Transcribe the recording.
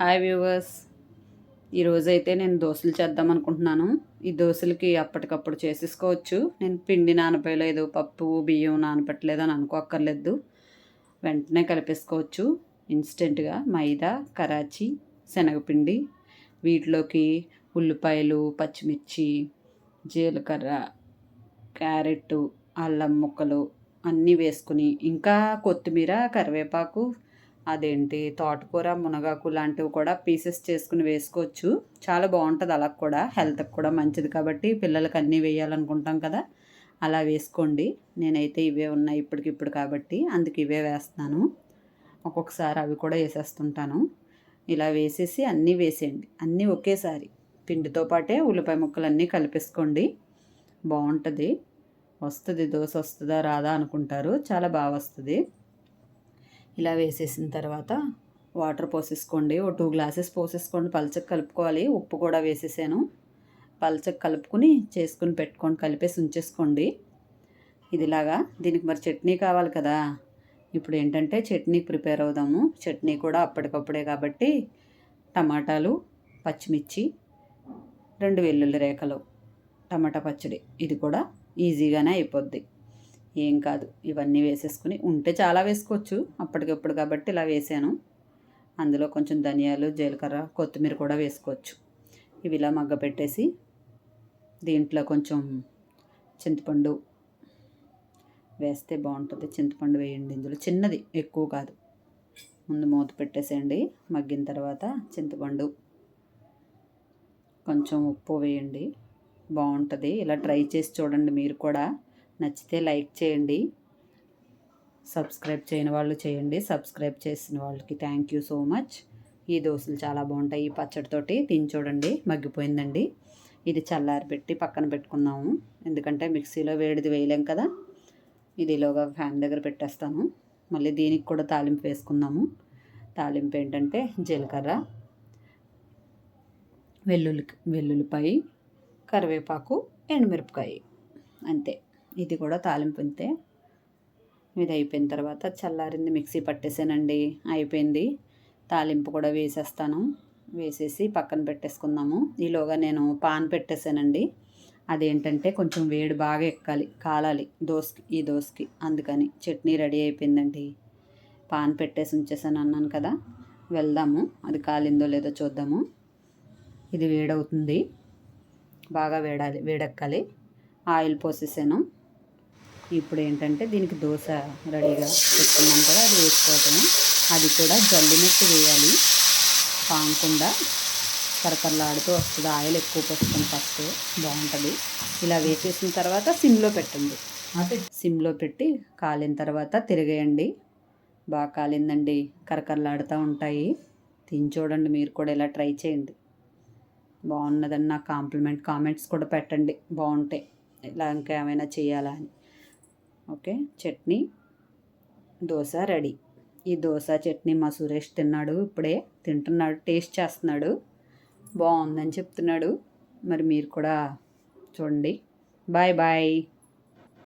Hi viewers. ఈరోజైతే నేను దోశలు చేద్దాం అనుకుంటున్నాను. ఈ దోశలకి అప్పటికప్పుడు చేసేసుకోవచ్చు. నేను పిండి నానపేయలేదు పప్పు బియ్యం నానపెట్టలేదు అని అనుకోక్కర్లేదు. వెంటనే కలిపేసుకోవచ్చు. ఇన్స్టెంట్గా మైదా కరాచీ శనగపిండి వీటిలోకి ఉల్లిపాయలు పచ్చిమిర్చి జీలకర్ర క్యారెట్ అల్లం ముక్కలు అన్నీ వేసుకుని ఇంకా కొత్తిమీర కరివేపాకు అదేంటి తోటకూర మునగాకు లాంటివి కూడా పీసెస్ చేసుకుని వేసుకోవచ్చు. చాలా బాగుంటుంది అలా కూడా. హెల్త్కి కూడా మంచిది కాబట్టి పిల్లలకి అన్నీ వేయాలనుకుంటాం కదా. అలా వేసుకోండి. నేనైతే ఇవే ఉన్నాయి ఇప్పటికిప్పుడు కాబట్టి అందుకు ఇవే వేస్తున్నాను. ఒక్కొక్కసారి అవి కూడా వేసేస్తుంటాను. ఇలా వేసేసి అన్నీ వేసేయండి. అన్నీ ఒకేసారి. పిండితో పాటే ఉల్లిపాయ ముక్కలు అన్నీ కలిపేసుకోండి. బాగుంటుంది. వస్తుంది. దోశ వస్తుందా రాదా అనుకుంటారు. చాలా బాగా వస్తుంది. ఇలా వేసేసిన తర్వాత వాటర్ పోసేసుకోండి. ఓ టూ గ్లాసెస్ పోసేసుకోండి. పల్చకి కలుపుకోవాలి. ఉప్పు కూడా వేసేసాను. పల్చకి కలుపుకుని చేసుకుని పెట్టుకొని కలిపేసి ఉంచేసుకోండి. ఇదిలాగా దీనికి మరి చట్నీ కావాలి కదా. ఇప్పుడు ఏంటంటే చట్నీ ప్రిపేర్ అవుదాము. చట్నీ కూడా అప్పటికప్పుడే కాబట్టి టమాటాలు పచ్చిమిర్చి రెండు వెల్లుల్లి రేఖలు టమాటా పచ్చడి. ఇది కూడా ఈజీగానే అయిపోద్ది. ఏం కాదు. ఇవన్నీ వేసేసుకుని ఉంటే చాలా వేసుకోవచ్చు. అప్పటికప్పుడు కాబట్టి ఇలా వేసాను. అందులో కొంచెం ధనియాలు జీలకర్ర కొత్తిమీర కూడా వేసుకోవచ్చు. ఇవి ఇలా మగ్గ పెట్టేసి దీంట్లో కొంచెం చింతపండు వేస్తే బాగుంటుంది. చింతపండు వేయండి ఇందులో. చిన్నది ఎక్కువ కాదు. ముందు మూత పెట్టేసేయండి. మగ్గిన తర్వాత చింతపండు కొంచెం ఉప్పు వేయండి. బాగుంటుంది. ఇలా ట్రై చేసి చూడండి మీరు కూడా. నచ్చితే లైక్ చేయండి. సబ్స్క్రైబ్ చేయని వాళ్ళు చేయండి. సబ్స్క్రైబ్ చేసిన వాళ్ళకి థ్యాంక్ యూ సో మచ్. ఈ దోశలు చాలా బాగుంటాయి. ఈ పచ్చడితోటి తిని చూడండి. మగ్గిపోయిందండి. ఇది చల్లారి పెట్టి పక్కన పెట్టుకుందాము. ఎందుకంటే మిక్సీలో వేడిది వేయలేం కదా. ఇది ఇలాగా ఫ్యాన్ దగ్గర పెట్టేస్తాను. మళ్ళీ దీనికి కూడా తాలింపు వేసుకుందాము. తాలింపు ఏంటంటే జీలకర్ర వెల్లుల్లి వెల్లుల్లిపాయ కరివేపాకు ఎండుమిరపకాయ. అంతే. ఇది కూడా తాలింపు అంతే ఇది అయిపోయిన తర్వాత చల్లారింది మిక్సీ పట్టేసానండి. అయిపోయింది. తాలింపు కూడా వేసేస్తాను. వేసేసి పక్కన పెట్టేసుకుందాము. ఈలోగా నేను పాన్ పెట్టేసానండి. అదేంటంటే కొంచెం వేడి బాగా ఎక్కాలి కాలాలి దోసకి ఈ దోసకి. అందుకని చట్నీ రెడీ అయిపోయిందండి. పాన్ పెట్టేసి ఉంచేసాను అన్నాను కదా. వెళ్దాము. అది కాలిందో లేదో చూద్దాము. ఇది వేడవుతుంది. బాగా వేడాలి వేడెక్కాలి. ఆయిల్ పోసేసాను. ఇప్పుడు ఏంటంటే దీనికి దోశ రెడీగా పెట్టుకున్నాం కదా అది వేసుకోవటము. అది కూడా జల్లినట్టు వేయాలి. పానకుండా కరకరలాడుతూ వస్తుంది. ఆయిల్ ఎక్కువ పోసుకొని ఫస్ట్ బాగుంటుంది. ఇలా వేసేసిన తర్వాత సిమ్లో పెట్టండి. సిమ్లో పెట్టి కాలిన తర్వాత తిరిగేయండి. బాగా కాలిందండి. కరకరలాడుతూ ఉంటాయి. తిని చూడండి మీరు కూడా ఇలా ట్రై చేయండి. బాగున్నదని నాకు కాంప్లిమెంట్ కామెంట్స్ కూడా పెట్టండి. బాగుంటాయి ఇలా ఇంకా ఏమైనా చేయాలా అని. Okay chutney dosa ready. ఈ దోశ చట్నీ మా సురేష్ తిన్నాడు ఇప్పుడే తింటున్నాడు టేస్ట్ చేస్తున్నాడు. బాగుందని చెప్తున్నాడు. మరి మీరు కూడా చూడండి. Bye bye.